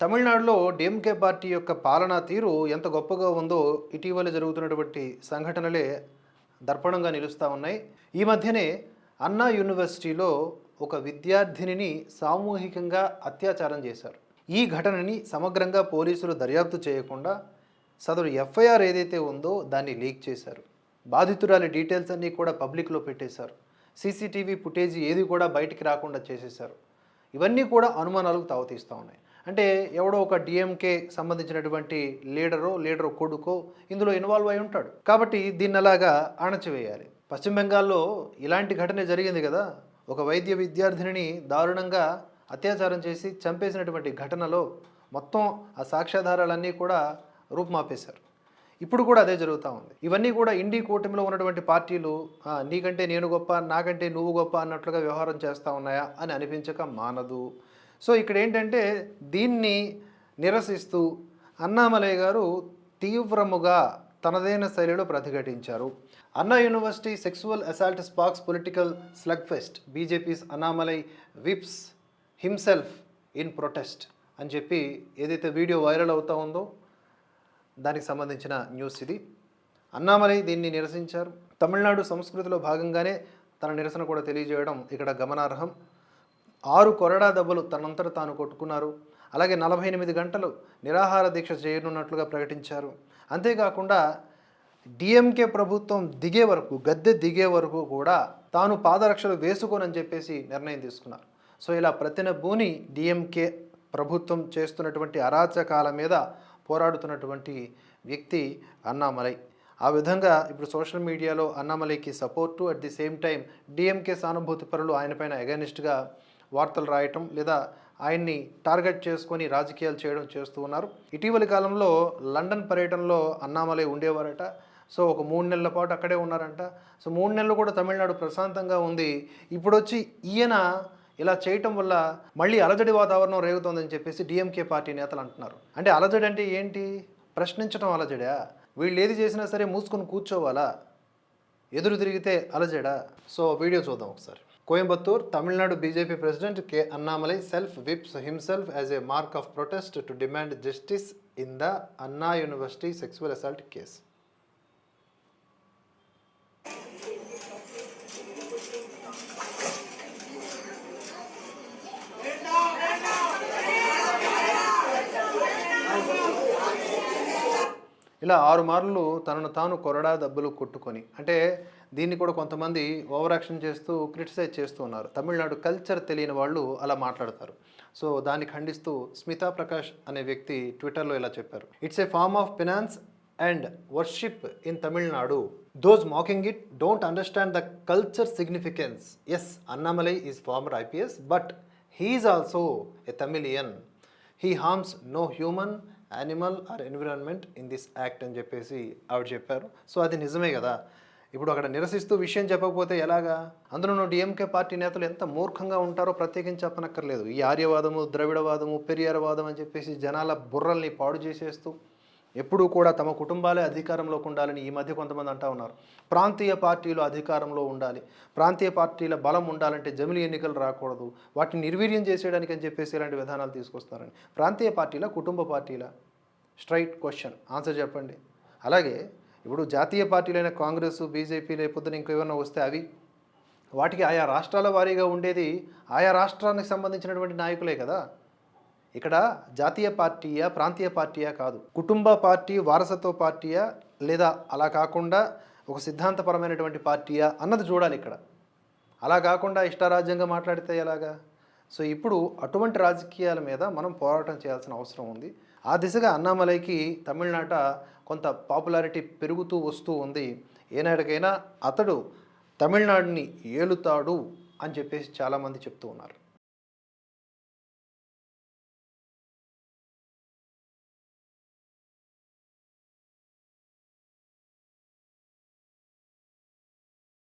తమిళనాడులో DMK party యొక్క పాలనా తీరు ఎంత గొప్పగా ఉందో ఇటీవల జరుగుతున్నటువంటి సంఘటనలే దర్పణంగా నిలుస్తూ ఉన్నాయి. ఈ మధ్యనే అన్నా యూనివర్సిటీలో ఒక విద్యార్థినిని సామూహికంగా అత్యాచారం చేశారు. ఈ ఘటనని సమగ్రంగా పోలీసులు దర్యాప్తు చేయకుండా సదరు ఎఫ్ఐఆర్ ఏదైతే ఉందో దాన్ని లీక్ చేశారు. బాధితురాలి డీటెయిల్స్ అన్నీ కూడా పబ్లిక్లో పెట్టేశారు. సీసీటీవీ ఫుటేజీ ఏది కూడా బయటికి రాకుండా చేసేశారు. ఇవన్నీ కూడా అనుమానాలకు తావతీస్తూ ఉన్నాయి. అంటే ఎవడో ఒక డిఎంకే సంబంధించినటువంటి లీడరో లీడరో కొడుకో ఇందులో ఇన్వాల్వ్ అయి ఉంటాడు. కాబట్టి దీన్ని అలాగా అణచివేయాలి పశ్చిమ బెంగాల్లో ఇలాంటి ఘటన జరిగింది కదా. ఒక వైద్య విద్యార్థినిని దారుణంగా అత్యాచారం చేసి చంపేసినటువంటి ఘటనలో మొత్తం ఆ సాక్ష్యాధారాలన్నీ కూడా రూపుమాపేశారు. ఇప్పుడు కూడా అదే జరుగుతూ ఉంది. ఇవన్నీ కూడా ఇండి కూటమిలో ఉన్నటువంటి పార్టీలు నీకంటే నేను గొప్ప నాకంటే నువ్వు గొప్ప అన్నట్లుగా వ్యవహారం చేస్తూ ఉన్నాయా అని అనిపించక మానదు. సో ఇక్కడ ఏంటంటే దీన్ని నిరసిస్తూ అన్నామలయ్య గారు తీవ్రముగా తనదైన శైలిలో ప్రతిఘటించారు. Anna university sexual assault sparks political slugfest BJP's Annamalai whips himself in protest అని చెప్పి ఏదైతే వీడియో వైరల్ అవుతూ ఉందో దానికి సంబంధించిన న్యూస్ ఇది. అన్నామలై దీన్ని నిరసించారు. తమిళనాడు సంస్కృతిలో భాగంగానే తన నిరసన కూడా తెలియజేయడం ఇక్కడ గమనార్హం. ఆరు కొరడా దెబ్బలు తనంతట తాను కొట్టుకున్నారు. అలాగే నలభై ఎనిమిది గంటలు నిరాహార దీక్ష చేయనున్నట్లుగా ప్రకటించారు. అంతేకాకుండా డిఎంకే ప్రభుత్వం దిగే వరకు గద్దె దిగే వరకు కూడా తాను పాదరక్షలు వేసుకోనని చెప్పేసి నిర్ణయం తీసుకున్నారు. సో ఇలా ప్రతినబూని డిఎంకే ప్రభుత్వం చేస్తున్నటువంటి అరాచకాల మీద పోరాడుతున్నటువంటి వ్యక్తి అన్నామలై. ఆ విధంగా ఇప్పుడు సోషల్ మీడియాలో అన్నామలైకి support at the same time DMK సానుభూతి పరులు ఆయనపైన అగనిస్ట్గా వార్తలు రాయటం లేదా ఆయన్ని టార్గెట్ చేసుకొని రాజకీయాలు చేయడం చేస్తూ ఉన్నారు. ఇటీవలి కాలంలో లండన్ పర్యటనలో అన్నామలై ఉండేవారట. సో ఒక మూడు నెలల పాటు అక్కడే ఉన్నారంట. సో మూడు నెలలు కూడా తమిళనాడు ప్రశాంతంగా ఉంది. ఇప్పుడు వచ్చి ఈయన ఇలా చేయటం వల్ల మళ్ళీ అలజడి వాతావరణం రేగుతోందని చెప్పేసి డిఎంకే పార్టీ నేతలు అంటున్నారు. అంటే అలజడి అంటే ఏంటి? ప్రశ్నించడం అలజడా? వీళ్ళు ఏది చేసినా సరే మూసుకొని కూర్చోవాలా? ఎదురు తిరిగితే అలజడా? సో వీడియో చూద్దాం ఒకసారి. Coimbatore Tamil Nadu BJP president K Annamalai self whips himself as a mark of protest to demand justice in the Anna university sexual assault case. ఇలా ఆరు మార్లు తనను తాను కొరడా దెబ్బలు కొట్టుకొని అంటే దీన్ని కూడా కొంతమంది ఓవర్ యాక్షన్ చేస్తూ క్రిటిసైజ్ చేస్తూ ఉన్నారు. తమిళనాడు కల్చర్ తెలియని వాళ్ళు అలా మాట్లాడతారు. సో దాన్ని ఖండిస్తూ స్మితా ప్రకాష్ అనే వ్యక్తి ట్విట్టర్లో ఇలా చెప్పారు. It's a form of penance and worship in Tamil Nadu those mocking it don't understand the culture significance as Annamalai is former IPS but he's also a Tamilian he harms no human animal or environment in this act అని చెప్పేసి ఆవిడ చెప్పారు. So అది నిజమే కదా. ఇప్పుడు అక్కడ నిరసిస్తూ విషయం చెప్పకపోతే ఎలాగా? అందులో డిఎంకే పార్టీ నేతలు ఎంత మూర్ఖంగా ఉంటారో ప్రత్యేకించి చెప్పనక్కర్లేదు. ఈ ఆర్యవాదము ద్రవిడవాదము పెరియారవాదం అని చెప్పేసి జనాల బుర్రల్ని పాడు చేసేస్తూ ఎప్పుడూ కూడా తమ కుటుంబాలే అధికారంలోకి ఉండాలని ఈ మధ్య కొంతమంది అంటా ఉన్నారు. ప్రాంతీయ పార్టీలు అధికారంలో ఉండాలి. ప్రాంతీయ పార్టీల బలం ఉండాలంటే జమిలి ఎన్నికలు రాకూడదు. వాటిని నిర్వీర్యం చేసేయడానికి అని చెప్పేసి ఇలాంటి విధానాలు తీసుకొస్తారని. ప్రాంతీయ పార్టీల కుటుంబ పార్టీల? Straight question. ఆన్సర్ చెప్పండి. అలాగే ఇప్పుడు జాతీయ పార్టీలైన కాంగ్రెస్ బీజేపీ లేకపోతే ఇంకేమైనా వస్తే అవి. వాటికి ఆయా రాష్ట్రాల వారీగా ఉండేది ఆయా రాష్ట్రానికి సంబంధించినటువంటి నాయకులే కదా. ఇక్కడ జాతీయ పార్టీయా ప్రాంతీయ పార్టీయా కాదు. కుటుంబ పార్టీ వారసత్వ పార్టీయా లేదా అలా కాకుండా ఒక సిద్ధాంతపరమైనటువంటి పార్టీయా అన్నది చూడాలి ఇక్కడ. అలా కాకుండా ఇష్టారాజ్యంగా మాట్లాడితే ఎలాగా? సో ఇప్పుడు అటువంటి రాజకీయాల మీద మనం పోరాటం చేయాల్సిన అవసరం ఉంది. ఆ దిశగా అన్నామలైకి తమిళనాట కొంత పాపులారిటీ పెరుగుతూ వస్తూ ఉంది. ఏనాటికైనా అతడు తమిళనాడుని ఏలుతాడు అని చెప్పేసి చాలామంది చెప్తూ ఉన్నారు.